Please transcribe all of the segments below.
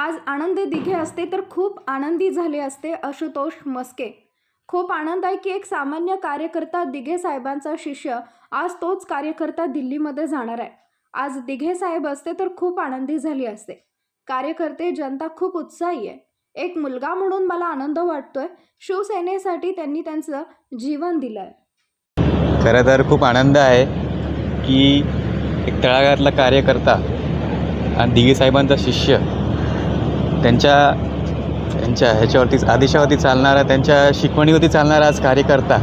आज आनंद दिघे असते तर खूप आनंदी झाले असते आशुतोष मस्के. खूप आनंद आहे की एक सामान्य कार्यकर्ता दिघे साहेबांचा शिष्य आज तोच कार्यकर्ता दिल्लीमध्ये जाणार आहे. आज दिघे साहेब असते तर खूप आनंदी झाली असते. कार्यकर्ते जनता खूप उत्साही आहे. एक मुलगा म्हणून मला आनंद वाटतोय. शिवसेनेसाठी त्यांनी त्यांचं जीवन दिलं आहे खरं तर खूप आनंद आहे की एक तळागातला कार्यकर्ता आणि दिघे साहेबांचा शिष्य त्यांच्या त्यांच्या ह्याच्यावरती आदेशावरती चालणारा त्यांच्या शिकवणीवरती चालणारा आज कार्यकर्ता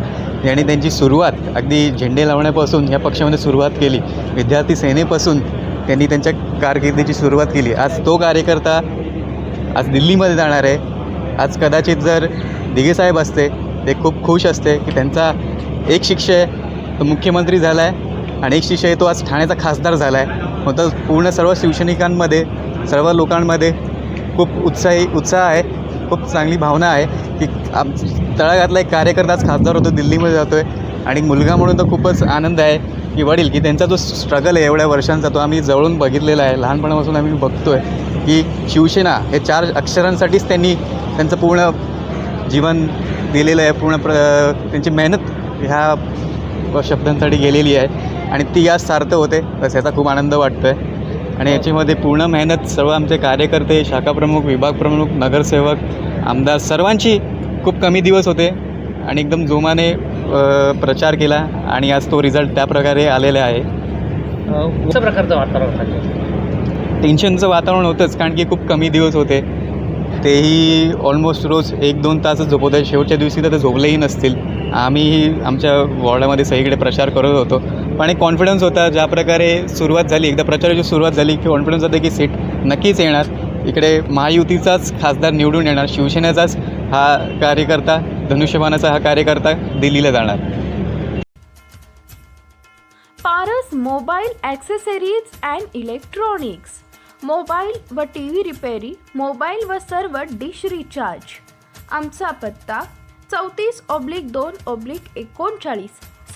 यांनी त्यांची सुरुवात अगदी झेंडे लावण्यापासून या पक्षामध्ये सुरुवात केली. विद्यार्थी सेनेपासून त्यांनी त्यांच्या कारकिर्दीची सुरुवात केली. आज तो कार्यकर्ता आज दिल्लीमध्ये जाणार आहे. आज कदाचित जर दिगेसाहेब असते ते खूप खुश असते की त्यांचा एक शिष्य आहे तो मुख्यमंत्री झाला आहे आणि एक शिष्य आहे तो आज ठाण्याचा खासदार झाला आहे मग तर पूर्ण सर्व शिवसैनिकांमध्ये सर्व लोकांमध्ये खूप उत्साही उत्साह आहे. खूप चांगली भावना आहे की आम तळागातला एक कार्यकर्ताच खासदार होतो दिल्लीमध्ये जातो आहे आणि मुलगा म्हणून तर खूपच आनंद आहे की वडील की त्यांचा जो स्ट्रगल आहे एवढ्या वर्षांचा तो आम्ही जवळून बघितलेला आहे. लहानपणापासून आम्ही बघतो आहे की शिवसेना हे चार अक्षरांसाठीच त्यांनी त्यांचं पूर्ण जीवन दिलेलं आहे पूर्ण प्र त्यांची मेहनत ह्या शब्दांसाठी गेलेली आहे. आणि ती आज सार्थ होते बस याचा खूप आनंद वाटतो आहे आणि याच्यामध्ये पूर्ण मेहनत सर्व आमचे कार्यकर्ते शाखाप्रमुख विभाग प्रमुख नगरसेवक आमदार सर्वांची खूप कमी दिवस होते आणि एकदम जोमाने प्रचार केला आणि आज तो रिझल्ट त्या प्रकारे आलेला आहे. कशा प्रकारचं वातावरण टेन्शनचं वातावरण होतंच कारण की खूप कमी दिवस होते. तेही ऑलमोस्ट रोज एक दोन तासच झोपत आहे शेवटच्या दिवशी तर ते झोपलेही नसतील. आम्हीही आमच्या वॉर्डामध्ये सगळीकडे प्रचार करत होतो. पण एक कॉन्फिडन्स होता ज्या प्रकारे सुरुवात झाली एकदा प्रचाराची सुरुवात झाली की कॉन्फिडन्स होता की सीट नक्कीच येणार. इकडे महायुतीचाच खासदार निवडून येणार. शिवसेनेचाच हा कार्यकर्ता धनुष्यबाणाचा हा कार्यकर्ता दिल्लीला जाणार. Paras mobile accessories and electronics mobile व टी व्ही रिपेरी मोबाईल व सर्व डिश रिचार्ज आमचा पत्ता चौतीस ऑब्लिक दोन ऑब्लिक एकोणचाळीस.